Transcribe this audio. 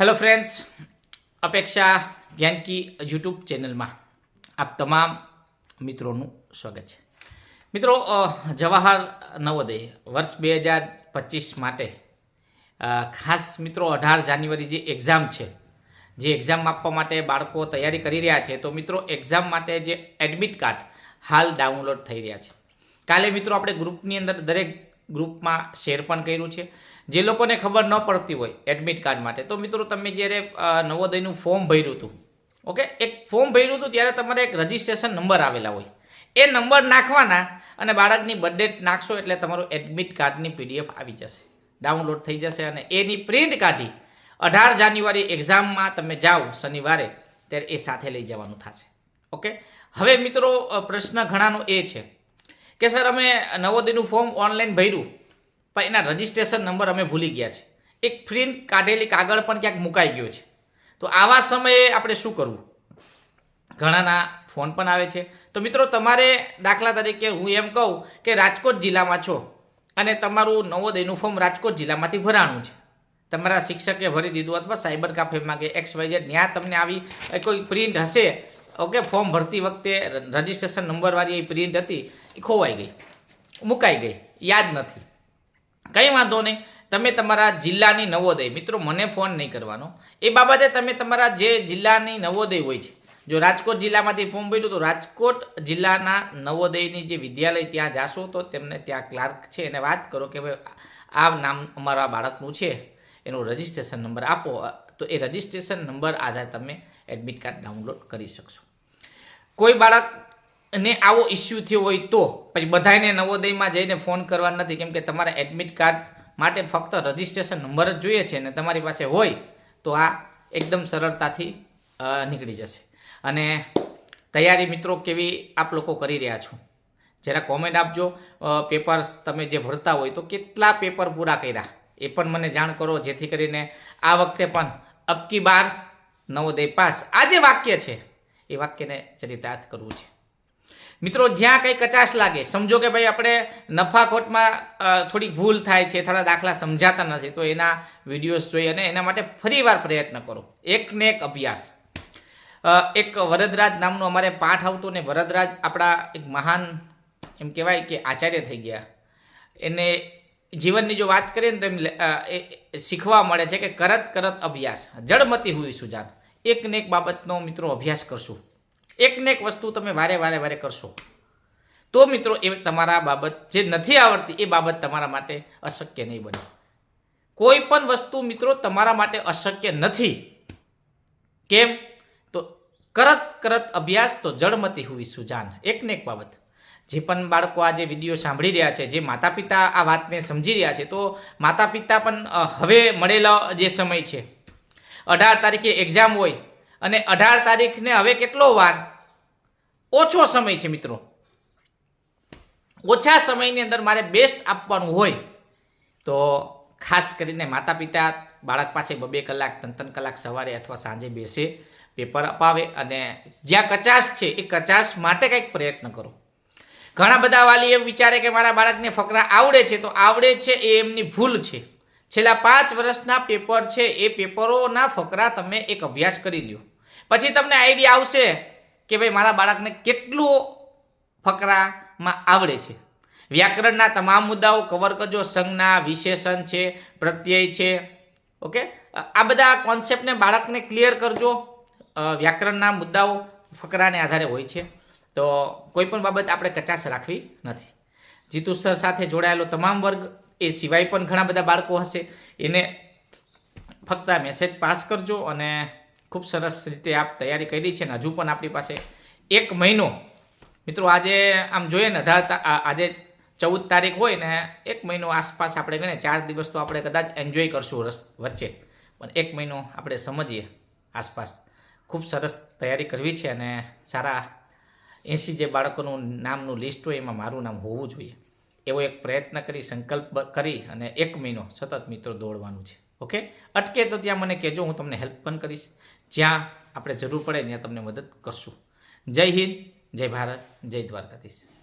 Hello friends અપેક્ષા Gyanki YouTube ચેનલમાં આપ તમામ મિત્રોનું સ્વાગત છે. મિત્રો જવાહર નવોદય વર્ષ બે હજાર પચીસ માટે ખાસ મિત્રો, અઢાર જાન્યુઆરી જે એક્ઝામ છે, જે એક્ઝામ આપવા માટે બાળકો તૈયારી કરી રહ્યા છે, તો મિત્રો એક્ઝામ માટે જે એડમિટ કાર્ડ હાલ ડાઉનલોડ થઈ રહ્યા છે. કાલે મિત્રો, આપણે ગ્રુપની અંદર દરેક ગ્રુપમાં શેર પણ કર્યું છે. જે લોકોને ખબર ન પડતી હોય એડમિટ કાર્ડ માટે. તો મિત્રો તમે જ્યારે નવોદયનું ફોર્મ ભર્યું હતું, ઓકે? એક ફોર્મ ભર્યું હતું ત્યારે તમારે એક રજિસ્ટ્રેશન નંબર આવેલા હોય. એ નંબર નાખવાના અને બાળકની બર્થડેટ નાખશો એટલે તમારું એડમિટ કાર્ડની પીડીએફ આવી જશે. ડાઉનલોડ થઈ જશે અને એની પ્રિન્ટ કાઢી અઢાર જાન્યુઆરી એક્ઝામમાં તમે જાઓ શનિવારે, ત્યારે એ સાથે લઈ જવાનું થશે. ઓકે? હવે મિત્રો પ્રશ્ન ઘણાનો એ છે કે સર, અમે નવોદયનું ફોર્મ ઓનલાઈન ભર્યું. પણ એના રજિસ્ટ્રેશન નંબર અમે ભૂલી ગયા છે. એક પ્રિન્ટ કાઢેલી કાગળ પણ ક્યાંક મુકાઈ ગયો છે. તો આવા સમયે આપણે શું કરવું? ઘણાના ફોન પણ આવે છે. તો મિત્રો, તમારે દાખલા તરીકે હું એમ કહું કે રાજકોટ જિલ્લામાં છો અને તમારું નવોદયનું ફોર્મ રાજકોટ જિલ્લામાંથી ભરાણું છે. તમારા શિક્ષકે ભરી દીધું અથવા સાયબર કાફેમાં કે એક્સ વાય ત્યાં તમને આવી કોઈ પ્રિન્ટ હશે ઓકે, ફોર્મ ભરતી વખતે રજિસ્ટ્રેશન નંબરવાળી એ પ્રિન્ટ હતી, એ ખોવાઈ ગઈ, મુકાઈ ગઈ, યાદ નથી. કંઈ વાંધો નહીં, તમે તમારા જિલ્લાની નવોદય, મિત્રો મને ફોન નહીં કરવાનો, એ બાબતે તમે તમારા જે જિલ્લાની નવોદય હોય છે, જો રાજકોટ જિલ્લામાંથી ફોર્મ ભર્યું તો રાજકોટ જિલ્લાના નવોદયની જે વિદ્યાલય ત્યાં જાશો તો તેમને ત્યાં ક્લાર્ક છે, એને વાત કરો કે ભાઈ, આ નામ અમારા બાળકનું છે, એનો રજિસ્ટ્રેશન નંબર આપો, તો એ રજિસ્ટ્રેશન નંબર આધારે તમે એડમિટ કાર્ડ ડાઉનલોડ કરી શકશો. કોઈ બાળકને આવો ઇસ્યુ થયો હોય તો, પછી બધાને નવોદયમાં જઈને ફોન કરવા નથી, કેમ કે તમારા એડમિટ કાર્ડ માટે ફક્ત રજિસ્ટ્રેશન નંબર જ જોઈએ છે ને તમારી પાસે હોય, તો આ એકદમ સરળતાથી નીકળી જશે. અને તૈયારી મિત્રો કેવી આપ લોકો કરી રહ્યા છો? જરા કોમેન્ટ આપજો. પેપર્સ તમે જે ભરતા હોય, તો કેટલા પેપર પૂરા કર્યા? એ પણ મને જાણ કરો, જેથી કરીને આ વખતે પણ અબકી બાર નવોદય પાસ. આ જે વાક્ય છે એ વાક્યને ચરિતાર્થ કરવું છે. મિત્રો, જ્યાં કંઈ કચાશ લાગે, સમજો કે ભાઈ આપણે નફાખોટમાં થોડીક ભૂલ થાય છે, થોડા દાખલા સમજાતા નથી, તો એના વિડીયોઝ જોઈ અને એના માટે ફરીવાર પ્રયત્ન કરો. એકને એક અભ્યાસ. એક વરદરાજ નામનો અમારે પાઠ આવતો ને વરદરાજ આપણા એક મહાન, એમ કહેવાય કે આચાર્ય થઈ ગયા. એને જીવનની જો વાત કરીએ ને તો એમ શીખવા મળે છે કે કરત કરત અભ્યાસ. જળમતી હુઈ સુજાન. એક ને એક બાબતનો મિત્રો અભ્યાસ કરશું. એક ને એક વસ્તુ તમે વારે વારે વારે કરશો. તો મિત્રો એ તમારા બાબત જે નથી આવડતી એ બાબત તમારા માટે અશક્ય નહીં બને. કોઈ પણ વસ્તુ મિત્રો તમારા માટે અશક્ય નથી. કેમ? તો કરત કરત અભ્યાસ તો જળમતી હોવી સુજાન. એક ને એક બાબત. જે પણ બાળકો આ જે વીડિયો સાંભળી રહ્યા છે, જે માતા પિતા આ વાતને સમજી રહ્યા છે, તો માતા પિતા પણ હવે મળેલા જે સમય છે અઢાર તારીખે એક્ઝામ હોય અને અઢાર તારીખને હવે કેટલો વાર? ઓછો સમય છે મિત્રો. ઓછા સમયની અંદર મારે બેસ્ટ આપવાનું હોય તો ખાસ કરીને માતા પિતા બાળક પાસે બબે કલાક, ત્રણ ત્રણ કલાક સવારે અથવા સાંજે બેસે, પેપર અપાવે અને જ્યાં કચાશ છે એ કચાશ માટે કંઈક પ્રયત્ન કરો. ઘણા બધા વાલી એમ વિચારે કે મારા બાળકને ફકરા આવડે છે તો આવડે છે એ એમની ભૂલ છે. છેલ્લા પાંચ વર્ષના પેપર છે, એ પેપરોના ફકરા તમે એક અભ્યાસ કરી લ્યો. પછી તમને આઈડિયા આવશે કે ભાઈ મારા બાળકને કેટલું ફકરામાં આવડે છે. વ્યાકરણના તમામ મુદ્દાઓ કવર કરજો, સંજ્ઞા, વિશેષણ છે, પ્રત્યય છે, ઓકે? આ બધા કોન્સેપ્ટને બાળકને ક્લિયર કરજો. વ્યાકરણના મુદ્દાઓ ફકરાને આધારે હોય છે. તો કોઈ પણ બાબત આપણે કચાશ રાખવી નથી. જીતુ સર સાથે જોડાયેલો તમામ વર્ગ એ સિવાય પણ ઘણા બધા બાળકો હશે. એને ફક્ત આ મેસેજ પાસ કરજો અને ખૂબ સરસ રીતે આપ તૈયારી કરી છે ને હજુ પણ આપણી પાસે એક મહિનો. મિત્રો, આજે આમ જોઈએ ને, અઢાર આજે ચૌદ તારીખ હોય ને, એક મહિનો આસપાસ આપણે કહીએ ચાર દિવસ તો આપણે કદાચ એન્જોય કરશું રસ વચ્ચે. પણ એક મહિનો આપણે સમજીએ આસપાસ. ખૂબ સરસ તૈયારી કરવી છે અને સારા એંસી જે બાળકોનું નામનું લિસ્ટ હોય એમાં મારું નામ હોવું જોઈએ. એવો એક પ્રયત્ન કરી, સંકલ્પ કરી અને એક મહિનો સતત મિત્રો દોડવાનું છે. ઓકે? અટકે તો ત્યાં મને કહેજો, હું તમને હેલ્પ પણ કરીશ. જ્યાં આપણે જરૂર પડે, ત્યાં તમને મદદ કરશું. જય હિન્દ, જય ભારત, જય દ્વારકાધીશ.